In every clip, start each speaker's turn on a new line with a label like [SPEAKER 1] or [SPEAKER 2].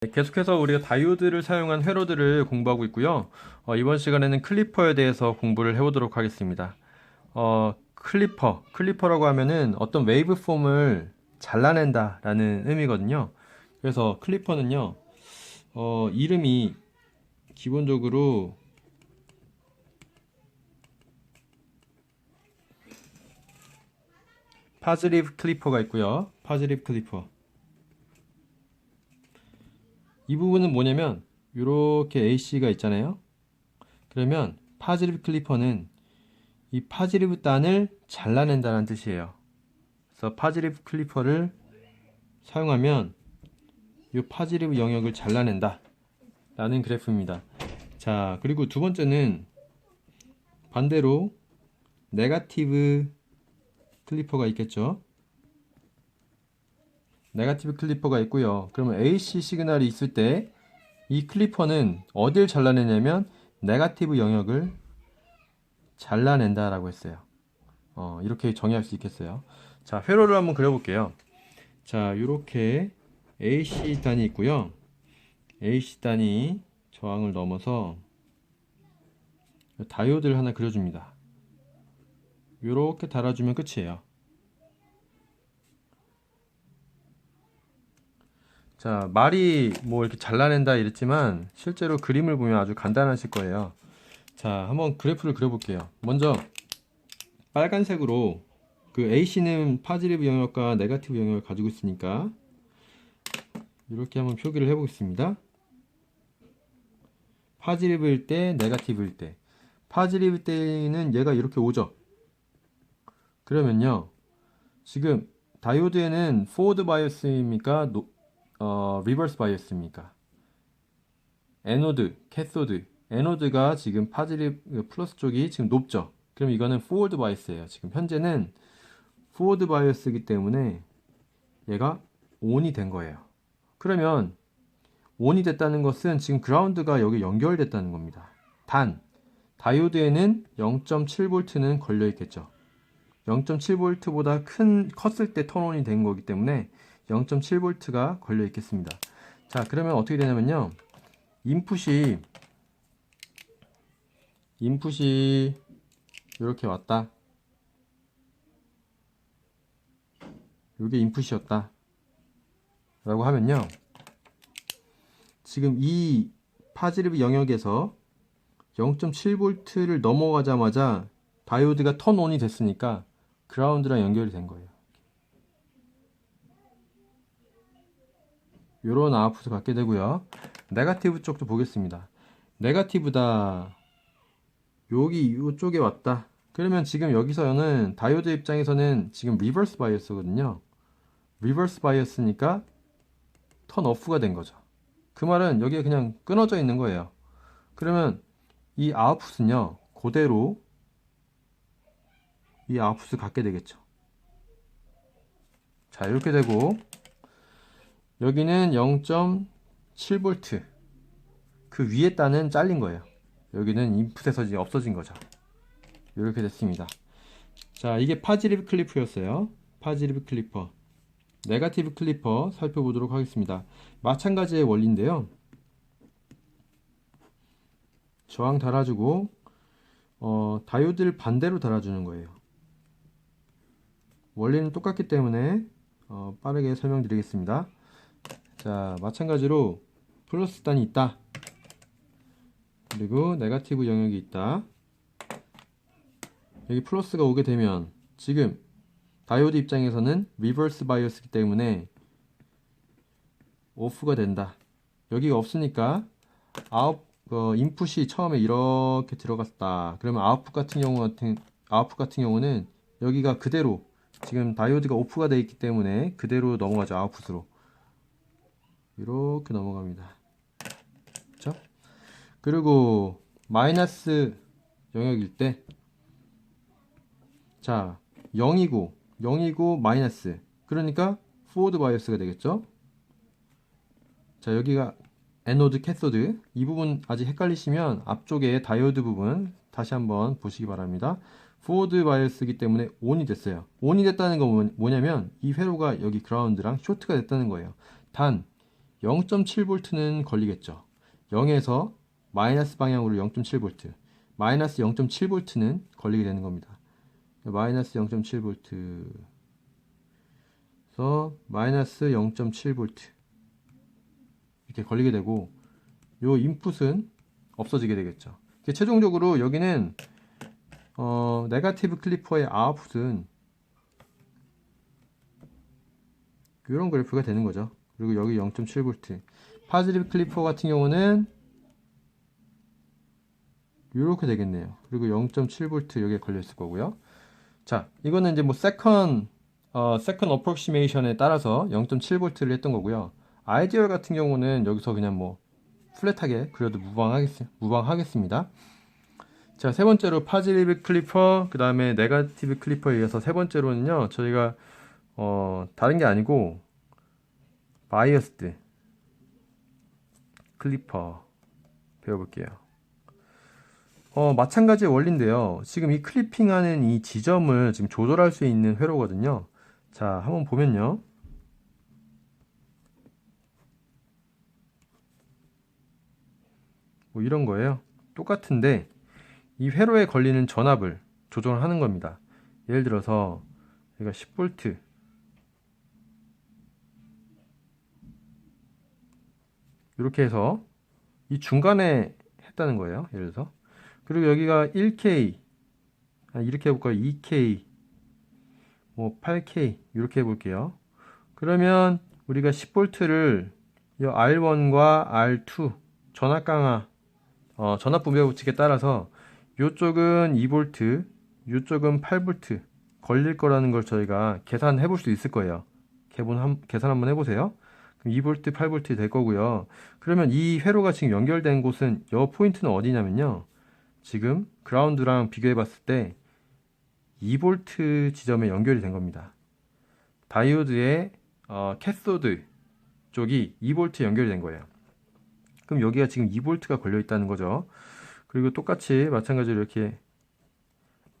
[SPEAKER 1] 네, 계속해서 우리가 다이오드를 사용한 회로들을 공부하고 있고요. 어, 이번 시간에는 클리퍼에 대해서 공부를 해보도록 하겠습니다. 어, 클리퍼, 클리퍼라고 하면은 어떤 웨이브 폼을 잘라낸다 라는 의미거든요. 그래서 클리퍼는요, 어, 이름이 기본적으로 파즈리브 클리퍼가 있고요. 파즈리브 클리퍼. 이 부분은 뭐냐면 이렇게 AC가 있잖아요. 그러면 파지리브 클리퍼는 이 파지리브 단을 잘라낸다는 뜻이에요. 그래서 파지리브 클리퍼를 사용하면 이 파지리브 영역을 잘라낸다 라는 그래프입니다. 자, 그리고 두 번째는 반대로 네가티브 클리퍼가 있겠죠. 네가티브 클리퍼가 있고요. 그러면 AC 시그널이 있을 때 이 클리퍼는 어딜 잘라내냐면 네가티브 영역을 잘라낸다라고 했어요. 어, 이렇게 정의할 수 있겠어요. 자, 회로를 한번 그려볼게요. 자, 이렇게 AC 단이 있고요. AC 단이 저항을 넘어서 다이오드를 하나 그려줍니다. 이렇게 달아주면 끝이에요. 자, 말이 뭐 이렇게 잘라낸다 이랬지만 실제로 그림을 보면 아주 간단하실 거예요. 자, 한번 그래프를 그려볼게요. 먼저 빨간색으로 그 AC는 파지티브 영역과 네가티브 영역을 가지고 있으니까 이렇게 한번 표기를 해보겠습니다. 파지티브일 때, 네가티브일 때. 파지티브 때는 얘가 이렇게 오죠. 그러면요. 지금 다이오드에는 포워드 바이어스입니까? 어, 리버스 바이어스입니까? 에노드, 캐소드. 에노드가 지금 파지리 플러스 쪽이 지금 높죠. 그럼 이거는 포워드 바이어스예요. 지금 현재는 포워드 바이어스이기 때문에 얘가 온이 된 거예요. 그러면 온이 됐다는 것은 지금 그라운드가 여기 연결됐다는 겁니다. 단 다이오드에는 0.7V는 걸려 있겠죠. 0.7V보다 큰 컸을 때 턴온이 된 거기 때문에 0.7V가 걸려 있겠습니다. 자, 그러면 어떻게 되냐면요. 인풋이 인풋이 이렇게 왔다. 이게 인풋이었다. 라고 하면요. 지금 이 파지리브 영역에서 0.7V를 넘어가자마자 다이오드가 턴온이 됐으니까 그라운드랑 연결이 된 거예요. 이런 아웃풋을 갖게 되고요. 네가티브 쪽도 보겠습니다. 네가티브다. 여기 이쪽에 왔다. 그러면 지금 여기서는 다이오드 입장에서는 지금 리버스 바이어스거든요. 리버스 바이어스니까 턴 오프가 된 거죠. 그 말은 여기에 그냥 끊어져 있는 거예요. 그러면 이 아웃풋은요. 그대로 이 아웃풋을 갖게 되겠죠. 자, 이렇게 되고 여기는 0.7V 그 위에 단은 잘린 거예요. 여기는 인풋에서 이제 없어진 거죠. 이렇게 됐습니다. 자 이게 파지티브 클리퍼였어요. 파지티브 클리퍼. 네가티브 클리퍼 살펴보도록 하겠습니다. 마찬가지의 원리인데요. 저항 달아주고 어, 다이오드를 반대로 달아주는 거예요. 원리는 똑같기 때문에 어, 빠르게 설명드리겠습니다 자 마찬가지로 플러스 단이 있다. 그리고 네가티브 영역이 있다. 여기 플러스가 오게 되면 지금 다이오드 입장에서는 리버스 바이어스기 때문에 오프가 된다. 여기가 없으니까 아웃 어, 인풋이 처음에 이렇게 들어갔다. 그러면 아웃풋 같은 경우 같은 아웃풋 같은 경우는 여기가 그대로 지금 다이오드가 오프가 되어 있기 때문에 그대로 넘어가죠 아웃풋으로 이렇게 넘어갑니다. 그렇죠? 그리고 마이너스 영역일 때 자, 0이고 0이고 마이너스 그러니까 포워드 바이어스가 되겠죠? 자, 여기가 에노드 캐소드 이 부분 아직 헷갈리시면 앞쪽에 다이오드 부분 다시 한번 보시기 바랍니다. 포워드 바이어스이기 때문에 온이 됐어요. 온이 됐다는 건 뭐냐면 이 회로가 여기 그라운드랑 쇼트가 됐다는 거예요. 단 0.7V는 걸리겠죠. 0에서 마이너스 방향으로 0.7V, 마이너스 0.7V는 걸리게 되는 겁니다. 마이너스 0.7V, 그래서 마이너스 0.7V 이렇게 걸리게 되고 요 인풋은 없어지게 되겠죠. 최종적으로 여기는 어, 네가티브 클리퍼의 아웃풋은 이런 그래프가 되는 거죠. 그리고 여기 0.7V. 파지티브 클리퍼 같은 경우는 이렇게 되겠네요. 그리고 0.7V 여기에 걸려 있을 거고요. 자, 이거는 이제 뭐 세컨 어, 세컨 어프로시메이션에 따라서 0.7V를 했던 거고요. 아이디얼 같은 경우는 여기서 그냥 뭐 플랫하게 그려도 무방하겠, 무방하겠습니다. 자, 세 번째로 파지티브 클리퍼, 그 다음에 네가티브 클리퍼에 이어서 세 번째로는요, 저희가, 어, 다른 게 아니고, 바이어스드 클리퍼 배워볼게요. 어, 마찬가지 원리인데요. 지금 이 클리핑하는 이 지점을 지금 조절할 수 있는 회로거든요. 자, 한번 보면요. 뭐 이런 거예요. 똑같은데 이 회로에 걸리는 전압을 조정하는 겁니다. 예를 들어서 여기가 10V 이렇게 해서 이 중간에 했다는 거예요. 예를 들어서 그리고 여기가 1K 아, 이렇게 해볼까요? 2K 뭐 8K 이렇게 해볼게요. 그러면 우리가 10V를 이 R1과 R2 전압 강화 어, 전압 분배 법칙에 따라서 이쪽은 2V, 이쪽은 8V 걸릴 거라는 걸 저희가 계산해 볼 수 있을 거예요. 계산 한번 해보세요. 그럼 2V, 8V 될 거고요. 그러면 이 회로가 지금 연결된 곳은 이 포인트는 어디냐면요. 지금 그라운드랑 비교해 봤을 때 2V 지점에 연결이 된 겁니다. 다이오드의 어, 캐소드 쪽이 2V 연결이 된 거예요. 그럼 여기가 지금 2V가 걸려 있다는 거죠. 그리고 똑같이 마찬가지로 이렇게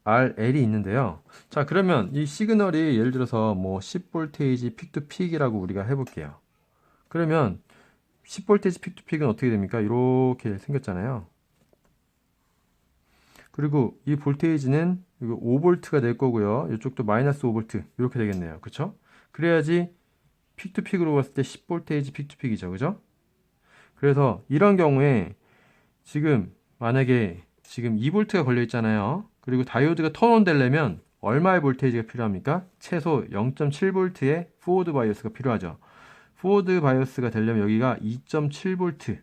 [SPEAKER 1] RL이 있는데요. 자, 그러면 이 시그널이 예를 들어서 뭐 10V 픽투 픽이라고 우리가 해볼게요. 그러면 10V 픽투 픽은 어떻게 됩니까? 이렇게 생겼잖아요. 그리고 이 볼테이지는 5V가 될 거고요. 이쪽도 마이너스 5V 이렇게 되겠네요. 그쵸? 그래야지 픽투 픽으로 봤을 때 10V 픽투 픽이죠. 그죠? 그래서 이런 경우에 지금 만약에 지금 2V가 걸려 있잖아요. 그리고 다이오드가 턴온 되려면 얼마의 볼테이지가 필요합니까? 최소 0.7V의 포워드 바이어스가 필요하죠. 포워드 바이어스가 되려면 여기가 2.7V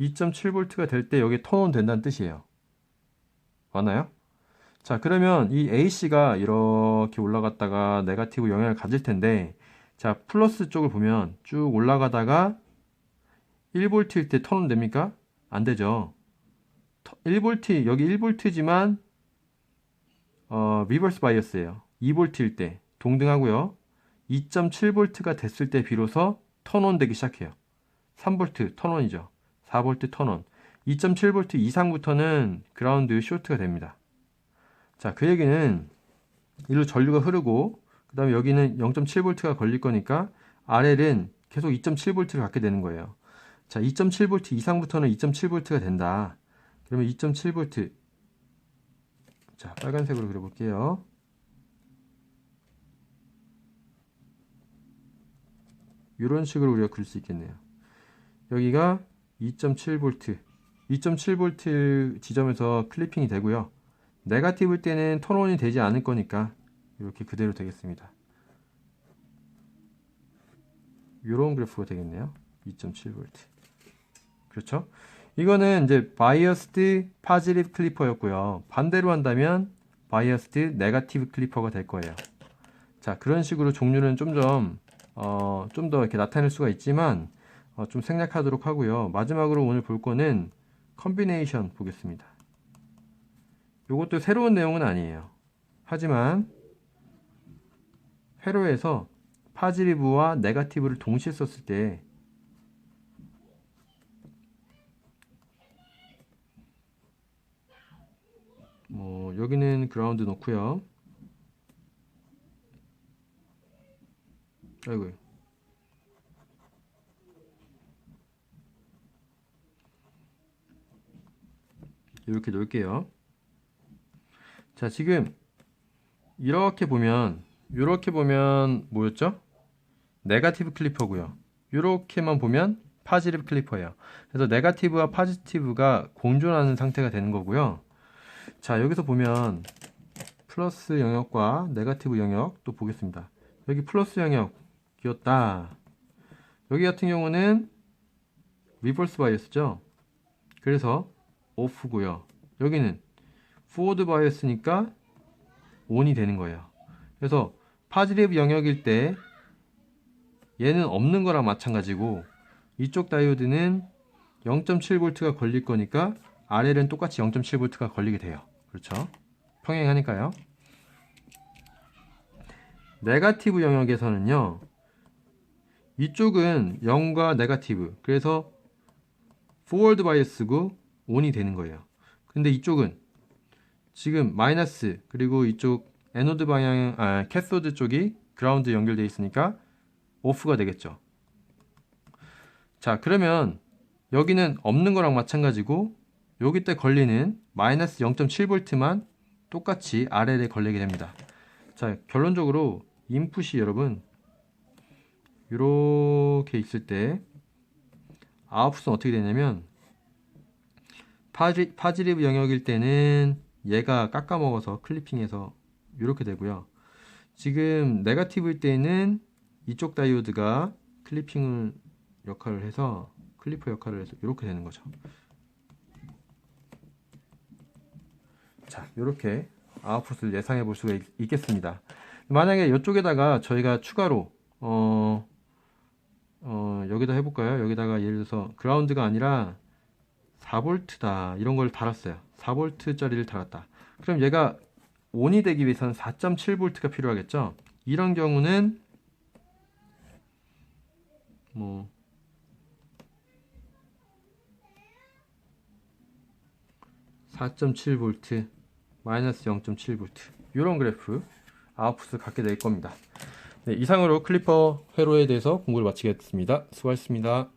[SPEAKER 1] 2.7V가 될 때 여기 턴온 된다는 뜻이에요. 맞나요? 자 그러면 이 AC가 이렇게 올라갔다가 네가티브 영향을 가질 텐데 자 플러스 쪽을 보면 쭉 올라가다가 1V일 때 턴온 됩니까? 안 되죠. 1V, 여기 1V지만, 어, 리버스 바이어스예요. 2V일 때 동등하고요. 2.7V가 됐을 때 비로소 턴온 되기 시작해요. 3V 턴온이죠. 4V 턴온. 2.7V 이상부터는 그라운드 쇼트가 됩니다. 자, 그 얘기는 일로 전류가 흐르고 그 다음에 여기는 0.7V가 걸릴 거니까 RL은 계속 2.7V를 갖게 되는 거예요. 자, 2.7V 이상부터는 2.7V가 된다. 그러면 2.7V. 자, 빨간색으로 그려볼게요. 이런 식으로 우리가 그릴 수 있겠네요. 여기가 2.7V. 2.7V 지점에서 클리핑이 되고요. 네가티브 때는 턴온이 되지 않을 거니까 이렇게 그대로 되겠습니다. 이런 그래프가 되겠네요. 2.7V. 그렇죠? 이거는 이제 바이어스드 파지티브 클리퍼였고요. 반대로 한다면 바이어스드 네가티브 클리퍼가 될 거예요. 자, 그런 식으로 종류는 좀좀 어, 좀 더 이렇게 나타낼 수가 있지만 어, 좀 생략하도록 하고요. 마지막으로 오늘 볼 거는 컨비네이션 보겠습니다. 이것도 새로운 내용은 아니에요. 하지만 회로에서 파지티브와 네가티브를 동시에 썼을 때 뭐 여기는 그라운드 놓고요. 아이고. 이렇게 놓을게요. 자, 지금 이렇게 보면 이렇게 보면 뭐였죠? 네가티브 클리퍼고요. 이렇게만 보면 파지티브 클리퍼예요. 그래서 네가티브와 파지티브가 공존하는 상태가 되는 거고요. 자, 여기서 보면 플러스 영역과 네가티브 영역 또 보겠습니다. 여기 플러스 영역 이었다. 여기 같은 경우는 리버스 바이어스죠. 그래서 오프고요. 여기는 포워드 바이어스니까 온이 되는 거예요. 그래서 파지티브 영역일 때 얘는 없는 거랑 마찬가지고 이쪽 다이오드는 0.7V가 걸릴 거니까 RL은 똑같이 0.7V가 걸리게 돼요. 그렇죠? 평행하니까요. 네가티브 영역에서는요. 이쪽은 0과 네가티브. 그래서 포워드 바이어스고 온이 되는 거예요. 근데 이쪽은 지금 마이너스 그리고 이쪽 에노드 방향 아 캐소드 쪽이 그라운드 연결되어 있으니까 오프가 되겠죠. 자, 그러면 여기는 없는 거랑 마찬가지고 여기 때 걸리는 마이너스 0.7V만 똑같이 RL에 걸리게 됩니다. 자, 결론적으로 인풋이 여러분 이렇게 있을 때 아웃풋은 어떻게 되냐면 파지, 파지리브 영역일 때는 얘가 깎아먹어서 클리핑해서 이렇게 되고요. 지금 네가티브일 때는 이쪽 다이오드가 클리핑을 역할을 해서 클리퍼 역할을 해서 이렇게 되는 거죠. 자, 이렇게 아웃풋을 예상해 볼 수가 있, 겠습니다 만약에 이쪽에다가 저희가 추가로 어, 어, 여기다 해볼까요? 여기다가 예를 들어서 그라운드가 아니라 4V다 이런 걸 달았어요. 4V짜리를 달았다. 그럼 얘가 온이 되기 위해서는 4.7V가 필요하겠죠? 이런 경우는 뭐 (4.7V) 마이너스 (0.7V) 이런 그래프 아웃풋을 갖게 될 겁니다. 네, 이상으로 클리퍼 회로에 대해서 공부를 마치겠습니다. 수고하셨습니다.